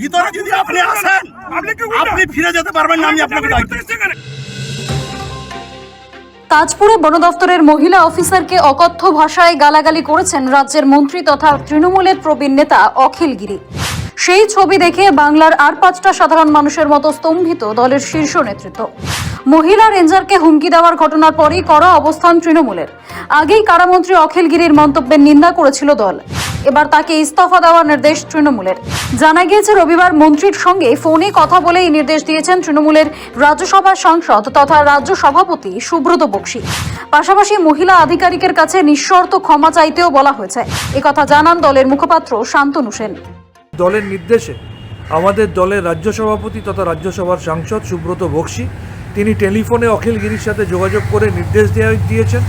ভিতরে যদি আপনি আসেন আপনি ফিরে যেতে পারবেন না আমি আপনাকে। তাজপুরে বন দফতরের মহিলা অফিসারকে অকথ্য ভাষায় গালাগালি করেছেন রাজ্যের মন্ত্রী তথা তৃণমূলের প্রবীণ নেতা অখিল গিরি। সেই ছবি দেখে বাংলার আর পাঁচটা সাধারণ মানুষের মতো স্তম্ভিত দলের শীর্ষ নেতৃত্ব। মহিলা রেঞ্জারকে হুমকি দেওয়ার ঘটনার পরই করা অবস্থান তৃণমূলের। আগেই কারামন্ত্রী অখিল গিরির মন্তব্যের নিন্দা করেছিল দল। এবার তাকে ইস্তফা দেওয়ার নির্দেশ তৃণমূলের। জানা গিয়েছে, রবিবার মন্ত্রীর সঙ্গে ফোনে কথা বলে এই নির্দেশ দিয়েছেন তৃণমূলের রাজ্যসভার সাংসদ তথা রাজ্য সভাপতি সুব্রত বক্সী। পাশাপাশি মহিলা আধিকারিকের কাছে নিঃশর্ত ক্ষমা চাইতেও বলা হয়েছে। একথা জানান দলের মুখপাত্র শান্তনু সেন। দলের নির্দেশে আমাদের দলের রাজ্য সভাপতি তথা রাজ্যসভার সাংসদ সুব্রত বক্সি, তিনি টেলিফোনে অখিল গিরির সাথে যোগাযোগ করে নির্দেশ দেওয়া দিয়েছেন।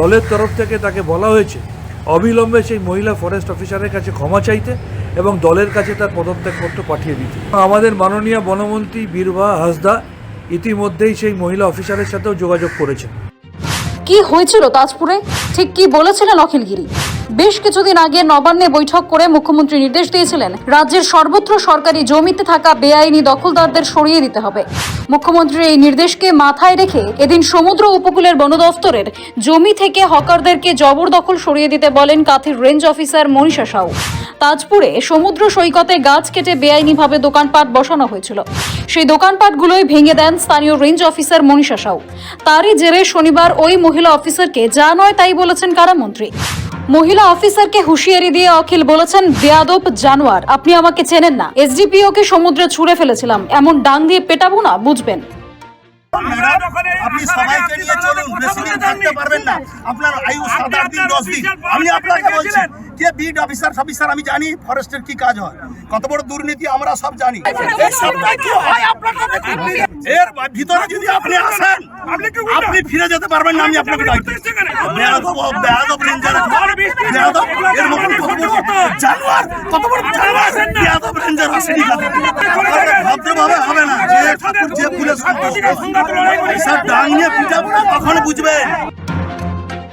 দলের তরফ থেকে তাকে বলা হয়েছে অবিলম্বে সেই মহিলা ফরেস্ট অফিসারের কাছে ক্ষমা চাইতে এবং দলের কাছে তার পদত্যাগপত্র পাঠিয়ে দিতে। আমাদের মাননীয় বনমন্ত্রী বীরভা হাসদা ইতিমধ্যেই সেই মহিলা অফিসারের সাথেও যোগাযোগ করেছেন। কি হয়েছিল তাজপুরে? ঠিক কি বলেছিলেন অখিল গিরি বেশ কিছুদিন আগে নবান্নে বৈঠক করে মুখ্যমন্ত্রী নির্দেশ দিয়েছিলেন, রাজ্যের সর্বত্র সরকারি জমিতে থাকা বেআইনি দখলদারদের সরিয়ে দিতে হবে। মুখ্যমন্ত্রীর এই নির্দেশকে মাথায় রেখে এদিন সমুদ্র উপকূলের বন দফতরের জমি থেকে হকারদেরকে জবরদখল সরিয়ে দিতে বলেন কাথির রেঞ্জ অফিসার মনীষা সাউ। তাজপুরে সমুদ্র সৈকতে গাছ কেটে বেআইনিভাবে দোকানপাট বসানো হয়েছিল। সেই দোকানপাটগুলোই ভেঙে দেন স্থানীয় রেঞ্জ অফিসার মনীষা সাউ। তারই জেরে শনিবার ওই মহিলা অফিসারকে, যা নয় তাই বলেছেন কারামন্ত্রী মহিলা অফিসারকে হুঁশিয়ারি দিয়ে অখিল বলেছেন, বেয়াদব জানোয়ার, আপনি আমাকে চেনেন না। এসডিপিও কে সমুদ্রে ছুঁড়ে ফেলেছিলাম। এমন ডাং দিয়ে পেটাবো না, বুঝবেন। ম্যাডাম, আপনি সবাইকে নিয়ে চলুন বেশি দিন থাকতে পারবেন না আপনার আয়ু সাত আট দিন দশ দিন আমি আপনাকে বলছি যে বিড অফিসার অফিসার আমি জানি ফরেস্টের কি কাজ হয় কত বড় দুর্নীতি আমরা সব জানি হয়। এর ভিতরে যদি আপনি আসেন আপনি ফিরে যেতে পারবেন না আমি আপনাকে জানোয়ার কত বড় জানোয়ার আসেনি ভদ্রভাবে হবে না। যে ঠাকুর যে ফুলে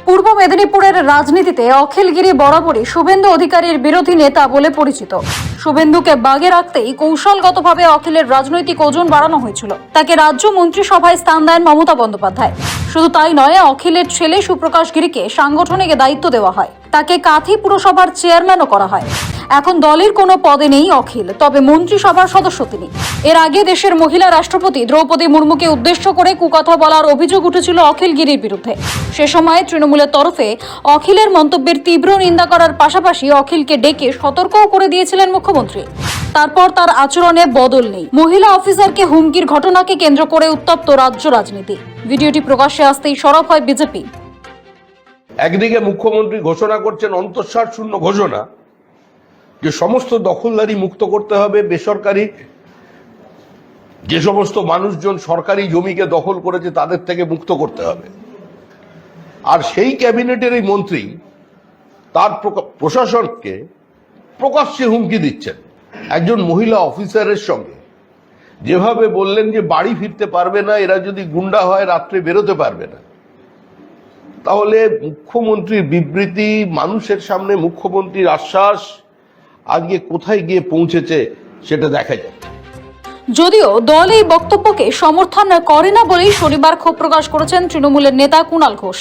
পূর্ব মেদিনীপুরের রাজনীতিতে অখিলগিরি বরাবরই শুভেন্দু অধিকারীর বিরোধী নেতা বলে পরিচিত। শুভেন্দুকে বাগে রাখতেই কৌশলগতভাবে অখিলের রাজনৈতিক ওজন বাড়ানো হয়েছিল। তাকে রাজ্য মন্ত্রিসভায় স্থান দেন মমতা বন্দ্যোপাধ্যায়। শুধু তাই নয়, অখিলের ছেলে সুপ্রকাশ গিরিকে সাংগঠনিক দায়িত্ব দেওয়া হয়। তাকে কাথি পুরসভার চেয়ারম্যানও করা হয়। এখন দলের কোনো পদে নেই অখিল, তবে মন্ত্রিসভার সদস্য তিনি। এর আগে দেশের মহিলা রাষ্ট্রপতি দ্রৌপদী মুর্মুকে উদ্দেশ্য করে কুকথা বলার অভিযোগ উঠেছিল অখিল গিরির বিরুদ্ধে। সে সময় তৃণমূলের তরফে অখিলের মন্তব্যের তীব্র নিন্দা করার পাশাপাশি অখিলকে ডেকে সতর্কও করে দিয়েছিলেন মুখ্যমন্ত্রী। তারপর তার আচরণে বদল নেই। মহিলা অফিসারকে হুমকির ঘটনাকে কেন্দ্র করে উত্তপ্ত রাজ্য রাজনীতি। ভিডিওটি প্রকাশ্যে আসতেই সরব হয় বিজেপি। একদিকে মুখ্যমন্ত্রী ঘোষণা করছেন অন্তঃসার শূন্য ঘোষণা, যে সমস্ত দখলদারি মুক্ত করতে হবে, বেসরকারি যে সমস্ত মানুষজন সরকারি জমিকে দখল করেছে তাদের থেকে মুক্ত করতে হবে। আর সেই ক্যাবিনেটের এই মন্ত্রী তার প্রশাসনকে প্রকাশ্যে হুমকি দিচ্ছেন। একজন মহিলা অফিসারের সঙ্গে। যেভাবে বললেন যে বাড়ি ফিরতে পারবে না, এরা যদি গুন্ডা হয়, রাত্রে বেরোতে পারবে না। তাহলে মুখ্যমন্ত্রীর বিবৃতি মানুষের সামনে মুখ্যমন্ত্রীর আশ্বাস আজকে কোথায় গিয়ে পৌঁছেছে সেটা দেখা যাচ্ছে যদিও দল এই বক্তব্যকে সমর্থন করে না বলেই শনিবার ক্ষোভ প্রকাশ করেছেন তৃণমূলের নেতা কুণাল ঘোষ।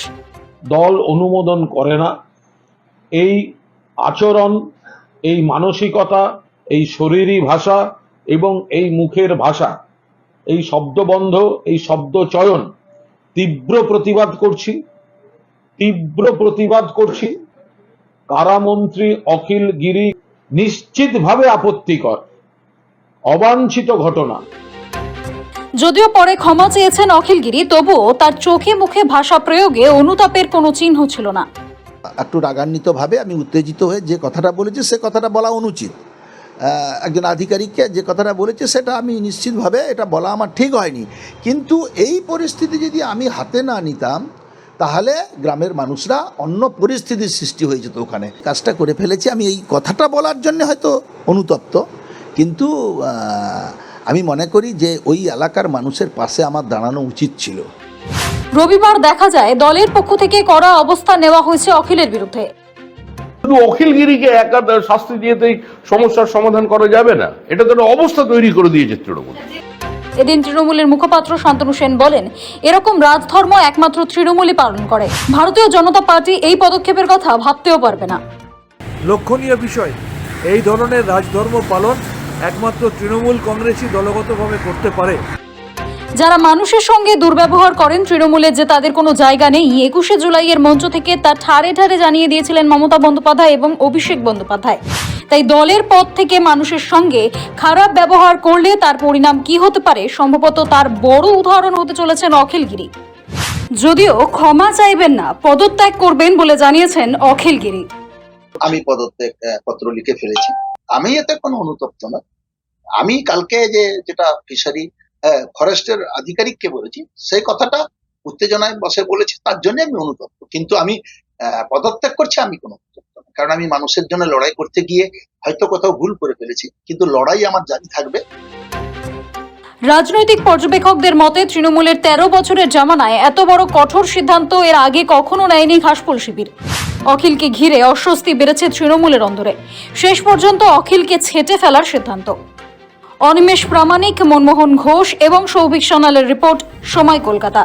দল অনুমোদন করে না। এই আচরণ এই মানসিকতা এই শরীরী ভাষা এবং এই মুখের ভাষা এই শব্দবন্ধ এই শব্দ চয়ন তীব্র প্রতিবাদ করছি। তীব্র প্রতিবাদ করছি। কারামন্ত্রী অখিল গিরি নিশ্চিতভাবে আপত্তিকর। অবাঞ্ছিত ঘটনা। যদিও পরে ক্ষমা চেয়েছেন অখিলগিরি তবুও তার চোখে মুখে ভাষা প্রয়োগে অনুতাপের কোনো চিহ্ন ছিল না। একটু রাগান্বিতভাবে আমি উত্তেজিত হয়ে যে কথাটা বলেছি সে কথাটা বলা অনুচিত। আহ, একজন আধিকারিককে যে কথাটা বলেছে সেটা আমি নিশ্চিতভাবে এটা বলা আমার ঠিক হয়নি। কিন্তু এই পরিস্থিতি যদি আমি হাতে না নিতাম তাহলে গ্রামের মানুষরা অন্য পরিস্থিতির সৃষ্টি হয়ে যেত ওখানে। কাজটা করে ফেলেছি। আমি এই কথাটা বলার জন্য হয়তো অনুতপ্ত। কিন্তু আমি মনে করি যে ওই এলাকার মানুষের পাশে আমার দাঁড়ানো উচিত ছিল। রবিবার দেখা যায় দলের পক্ষ থেকে কড়া অবস্থা নেওয়া হয়েছে অখিলের বিরুদ্ধে। শুধু অখিলগিরিকে একা শাস্তি দিয়েতেই সমস্যার সমাধান করা যাবে না। এটা তো একটা অবস্থা তৈরি করে দিয়েছে তৃণমূল। এদিন তৃণমূলের মুখপাত্র শান্তনু সেন বলেন, এরকম রাজধর্ম একমাত্র তৃণমূলই পালন করে। ভারতীয় জনতা পার্টি এই পদক্ষেপের কথা ভাবতেও পারবে না। লক্ষণীয় বিষয়, এই ধরনের রাজধর্ম পালন একমাত্র তৃণমূল কংগ্রেসই দলগতভাবে করতে পারে। যারা মানুষের সঙ্গে দুর্ব্যবহার করেন, তৃণমূলের যে তাদের কোনো জায়গা নেই, একুশে জুলাইয়ের মঞ্চ থেকে তা ঠারে ঠারে জানিয়ে দিয়েছিলেন মমতা বন্দ্যোপাধ্যায় এবং অভিষেক বন্দ্যোপাধ্যায়। তাই দলের পদ থেকে মানুষের সঙ্গে খারাপ ব্যবহার করলে তার পরিণাম কি হতে পারে? সম্ভবত তার বড় উদাহরণ হতে চলেছেন অখিলগিরি। যদিও ক্ষমা চাইবেন না, পদত্যাগ করবেন বলে জানিয়েছেন অখিলগিরি। আমি পদত্যাগ পত্র লিখে ফেলেছি। আমি এতে কোনো অনুতপ্ত না। আমি কালকে যে, যেটা ফিশারি ফরেস্টের আধিকারিককে বলেছি, সেই কথাটা উত্তেজনায় বসে বলেছি, তার জন্য আমি অনুতপ্ত। কিন্তু আমি পদত্যাগ করছি, আমি কোনো কারণ আমি মানুষের জন্য লড়াই করতে গিয়ে হয়তো কোথাও ভুল করে ফেলেছি। কিন্তু লড়াই আমার জারি থাকবে। রাজনৈতিক পর্যবেক্ষকদের মতে, তৃণমূলের তেরো বছরের জামানায় এত বড় কঠোর সিদ্ধান্ত এর আগে কখনো নেয়নি ঘাসফুল শিবির। অখিলকে ঘিরে অস্বস্তি বেড়েছে তৃণমূলের অন্দরে। শেষ পর্যন্ত অখিলকে ছেটে ফেলার সিদ্ধান্ত। অনিমেষ প্রামাণিক মনমোহন ঘোষ এবং সৌভিক সোনালের রিপোর্ট সময় কলকাতা।